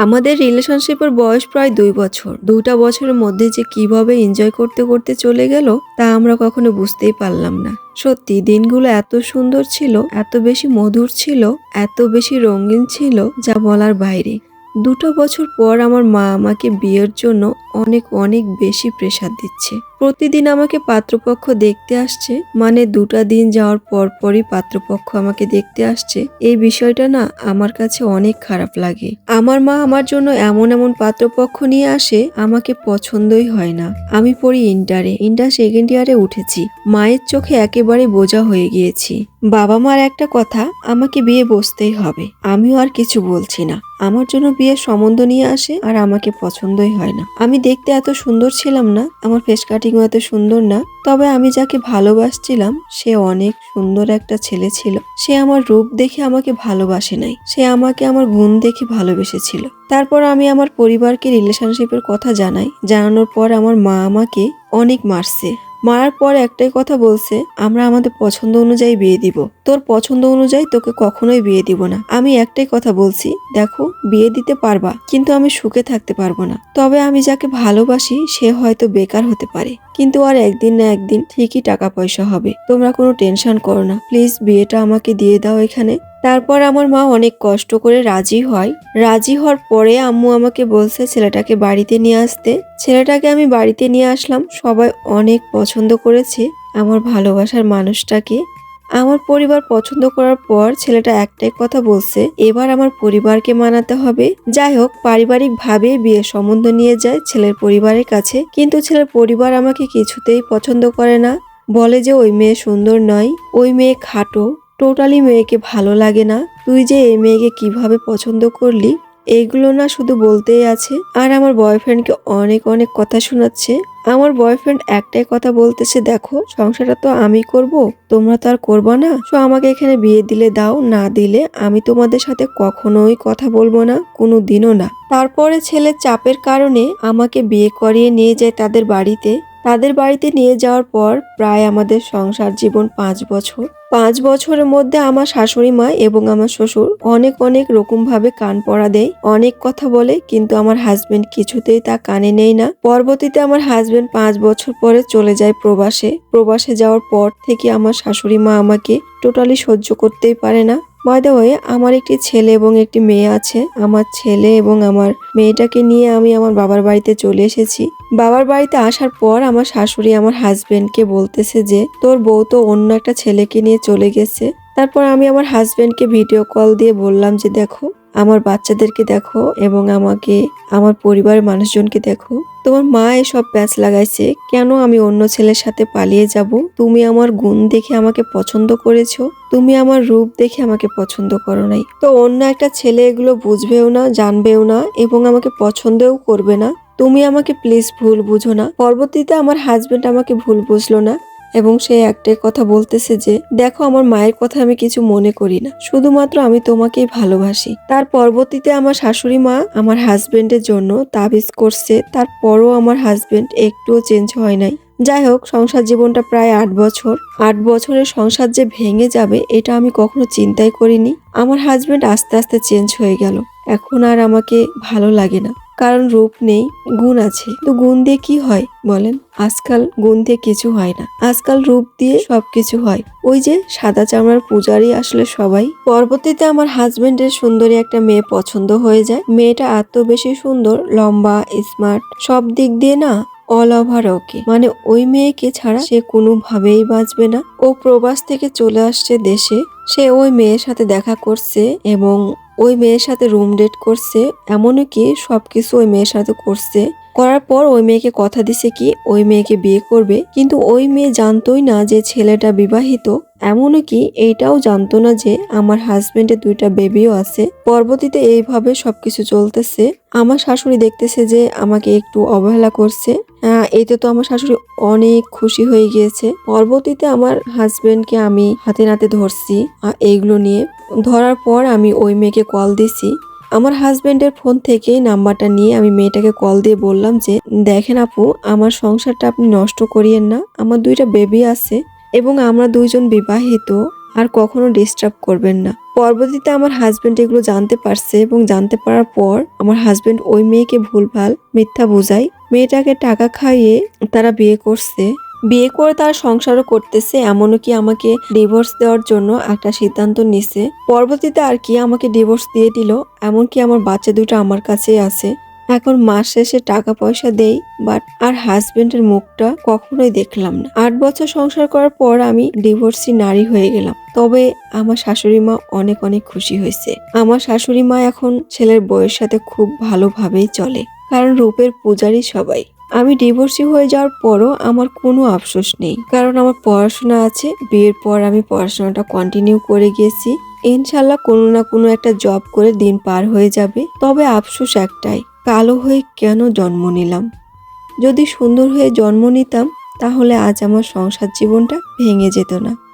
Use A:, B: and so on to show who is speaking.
A: আমাদের রিলেশনশিপের বয়স প্রায় দুই বছর। দুটা বছরের মধ্যে যে কীভাবে এনজয় করতে করতে চলে গেল, তা আমরা কখনো বুঝতেই পারলাম না। সত্যি, দিনগুলো এত সুন্দর ছিল, এত বেশি মধুর ছিল, এত বেশি রঙিন ছিল, যা বলার বাইরে। দুটো বছর পর আমার মা আমাকে বিয়ের জন্য অনেক অনেক বেশি প্রেশার দিচ্ছে। প্রতিদিন আমাকে পাত্রপক্ষ দেখতে আসছে মানে দুটা দিন যাওয়ার পর পরই পাত্রপক্ষ আমাকে দেখতে আসছে। এই বিষয়টা না আমার কাছে অনেক খারাপ লাগে। আমার মা আমার জন্য এমন এমন পাত্রপক্ষ নিয়ে আসে, আমাকে পছন্দই হয় না। আমি পড়ি ইন্টারে ইন্টার সেকেন্ড ইয়ারে উঠেছি। মায়ের চোখে একেবারে বোঝা হয়ে গিয়েছি। বাবা মার একটা কথা, আমাকে বিয়ে বসতেই হবে। আমিও আর কিছু বলছি না। আমার জন্য বিয়ের সম্বন্ধ নিয়ে আসে আর আমাকে পছন্দই হয় না। আমি দেখতে এত সুন্দর ছিলাম না, আমার ফেস এত সুন্দর না, তবে আমি যাকে ভালোবাসছিলাম, সে অনেক সুন্দর একটা ছেলে ছিল। সে আমার রূপ দেখে আমাকে ভালোবাসে নাই, সে আমাকে আমার গুণ দেখে ভালোবেসেছিল। তারপর আমি আমার পরিবারকে রিলেশনশিপের কথা জানাই, জানানোর পর আমার মা আমাকে অনেক মারছে। মারার পর একটাই কথা বলছে, আমরা আমাদের পছন্দ অনুযায়ী বিয়ে দিব। তোর পছন্দ অনুযায়ী তোকে কখনোই বিয়ে দিব না। আমি একটাই কথা বলছি, দেখো, বিয়ে দিতে পারবা, কিন্তু আমি সুখে থাকতে পারব না। তবে আমি যাকে ভালোবাসি, সে হয়তো বেকার হতে পারে। কিন্তু আর একদিন না একদিন ঠিকই টাকা পয়সা হবে। তোমরা কোনো টেনশন করো না। প্লিজ, বিয়েটা আমাকে দিয়ে দাও এখানে। তারপর আমার মা অনেক কষ্ট করে রাজি হয়। রাজি হওয়ার পরে আম্মু আমাকে বলছে ছেলেটাকে বাড়িতে নিয়ে আসতে। ছেলেটাকে আমি বাড়িতে নিয়ে আসলাম, সবাই অনেক পছন্দ করেছে আমার ভালোবাসার মানুষটাকে। আমার পরিবার পছন্দ করার পর ছেলেটা একটাই কথা বলছে, এবার আমার পরিবারকে মানাতে হবে। যাই হোক পারিবারিক ভাবে বিয়ে সম্বন্ধ নিয়ে যায় ছেলের পরিবারের কাছে, কিন্তু ছেলের পরিবার আমাকে কিছুতেই পছন্দ করে না। বলে যে ওই মেয়ে সুন্দর নয়, ওই মেয়ে খাটো। টোটালি মেয়েকে ভালো লাগে না। তুই যে এই মেয়েকে কীভাবে পছন্দ করলি এইগুলো না শুধু বলতেই আছে। আর আমার বয়ফ্রেন্ডকে অনেক অনেক কথা শোনাচ্ছে। আমার বয়ফ্রেন্ড একটাই কথা বলতেছে, দেখো, সংসারটা তো আমি করব, তোমরা তো আর করবা না। তো আমাকে এখানে বিয়ে দিলে দাও, না দিলে আমি তোমাদের সাথে কখনোই কথা বলব না কোনো দিনও না। তারপরে ছেলে চাপের কারণে আমাকে বিয়ে করিয়ে নিয়ে যায় তাদের বাড়িতে। তাদের বাড়িতে নিয়ে যাওয়ার পর প্রায় আমাদের সংসার জীবন পাঁচ বছর। পাঁচ বছরের মধ্যে আমার শাশুড়ি মা এবং আমার শ্বশুর অনেক অনেক রকম ভাবে কান পড়া দেয়, অনেক কথা বলে, কিন্তু আমার হাজবেন্ড কিছুতেই তা কানে নেই না। পরবর্তীতে আমার হাজবেন্ড পাঁচ বছর পরে চলে যায় প্রবাসে। প্রবাসে যাওয়ার পর থেকে আমার শাশুড়ি মা আমাকে টোটালি সহ্য করতেই পারে না। বাই আমার একটি ছেলে এবং একটি মেয়ে আছে। আমার ছেলে এবং আমার মেয়েটাকে নিয়ে আমি আমার বাবার বাড়িতে চলে এসেছি। বাবার বাড়িতে আসার পর আমার শাশুড়ি আমার হাজব্যান্ডকে বলতেছে যে, তোর বউ তো অন্য একটা ছেলেকে নিয়ে চলে গেছে। তারপর আমি আমার হাজব্যান্ডকে ভিডিও কল দিয়ে বললাম যে, দেখো আমার বাচ্চাদেরকে দেখো এবং আমাকে, আমার পরিবারের মানুষজনকে দেখো। তোমার মা এসব প্যাচ লাগাইছে, কেন আমি অন্য ছেলের সাথে পালিয়ে যাব? তুমি আমার গুণ দেখে আমাকে পছন্দ করেছ, তুমি আমার রূপ দেখে আমাকে পছন্দ করো নাই। তো অন্য একটা ছেলে এগুলো বুঝবেও না, জানবেও না এবং আমাকে পছন্দও করবে না। তুমি আমাকে প্লিজ ভুল বুঝো না। পরবর্তীতে আমার হাজবেন্ড আমাকে ভুল বুঝলো না। এবং সে একটাই কথা বলতেছে যে, দেখো, আমার মায়ের কথা আমি কিছু মনে করি না। শুধুমাত্র আমি তোমাকেই ভালোবাসি। তার পরবর্তীতে আমার শাশুড়ি মা আমার হাজবেন্ডের জন্য তাবিজ করছে। তারপরও আমার হাজবেন্ড একটুও চেঞ্জ হয় নাই। যাই হোক, সংসার জীবনটা প্রায় আট বছর। আট বছরের সংসার যে ভেঙে যাবে, এটা আমি কখনো চিন্তাই করিনি। আমার হাজবেন্ড আস্তে আস্তে চেঞ্জ হয়ে গেল। এখন আর আমাকে ভালো লাগে না। কারণ রূপ নেই, গুণ আছে। তো গুণ দিয়ে কি হয় বলেন? আজকাল গুণ দিয়ে কিছু হয় না। আজকাল রূপ দিয়ে সবকিছু হয়। ওই যে সাদা চামড়ার পূজারি আসলে সবাই। পরবর্তীতে আমার হাজবেন্ডের সুন্দরী একটা মেয়ে পছন্দ হয়ে যায়। মেয়েটা এত বেশি সুন্দর, লম্বা স্মার্ট সব দিক দিয়ে না অল ওভার ওকে মানে ওই মেয়েকে ছাড়া সে কোনোভাবেই বাঁচবে না। ও প্রবাস থেকে চলে আসছে দেশে। সে ওই মেয়ের সাথে দেখা করছে এবং ওই মেয়ের সাথে রুম ডেট করছে এমনও কি সবকিছু ওই মেয়ের সাথে করছে? করার পর ওই মেয়েকে কথা দিছে কি, ওই মেয়েকে বিয়ে করবে। কিন্তু ওই মেয়ে জানতোই না যে ছেলেটা বিবাহিত। এমনও কি এইটাও জানতো না যে আমার হাজবেন্ডের দুইটা বেবিও আছে। পরবর্তীতে এইভাবে সবকিছু চলতেছে। আমার শাশুড়ি দেখতেছে যে আমাকে একটু অবহেলা করছে। এতে তো আমার শাশুড়ি অনেক খুশি হয়ে গিয়েছে। পরবর্তীতে আমার হাজবেন্ডকে আমি হাতে নাতে ধরছি এইগুলো নিয়ে। ধরার পর আমি ওই মেয়েকে কল দিছি। আমার হাজবেন্ডের ফোন থেকে নাম্বারটা নিয়ে আমি মেয়েটাকে কল দিয়ে বললাম যে, দেখেন আপু, আমার সংসারটা আপনি নষ্ট করিয়েন না। আমার দুইটা বেবি আছে এবং আমরা দুইজন বিবাহিত, আর কখনো ডিস্টার্ব করবেন না। পরবর্তীতে আমার হাজব্যান্ড এগুলো জানতে পারছে এবং জানতে পারার পর আমার হাজবেন্ড ওই মেয়েকে ভুলভাল মিথ্যা বোঝায়। মেয়েটাকে টাকা খাইয়ে তারা বিয়ে করছে। বিয়ে করে তার সংসারও করতেছে, এমনও কি আমাকে ডিভোর্স দেওয়ার জন্য একটা সিদ্ধান্ত নিছে? পরবর্তীতে আর কি আমাকে ডিভোর্স দিয়ে দিল এমনকি আমার বাচ্চা দুটো আমার কাছেই আছে। এখন মাস শেষে টাকা পয়সা দেই বাট আর হাজবেন্ডের মুখটা কখনোই দেখলাম না। আট বছর সংসার করার পর আমি ডিভোর্সি নারী হয়ে গেলাম। তবে আমার শাশুড়ি মা অনেক অনেক খুশি হয়েছে। আমার শাশুড়ি মা এখন ছেলের বউয়ের সাথে খুব ভালোভাবেই চলে, কারণ রূপের পূজারই সবাই। আমি ডিভোর্সি হয়ে যাওয়ার পরও আমার কোনো আফসোস নেই। কারণ আমার পড়াশোনা আছে, বিয়ের পর আমি পড়াশোনাটা কন্টিনিউ করে গেছি। ইনশাল্লাহ কোনো না কোনো একটা জব করে দিন পার হয়ে যাবে। তবে আফসোস একটাই, কালো হয়ে কেন জন্ম নিলাম? যদি সুন্দর হয়ে জন্ম নিতাম, তাহলে আজ আমার সংসার জীবনটা ভেঙে যেত না।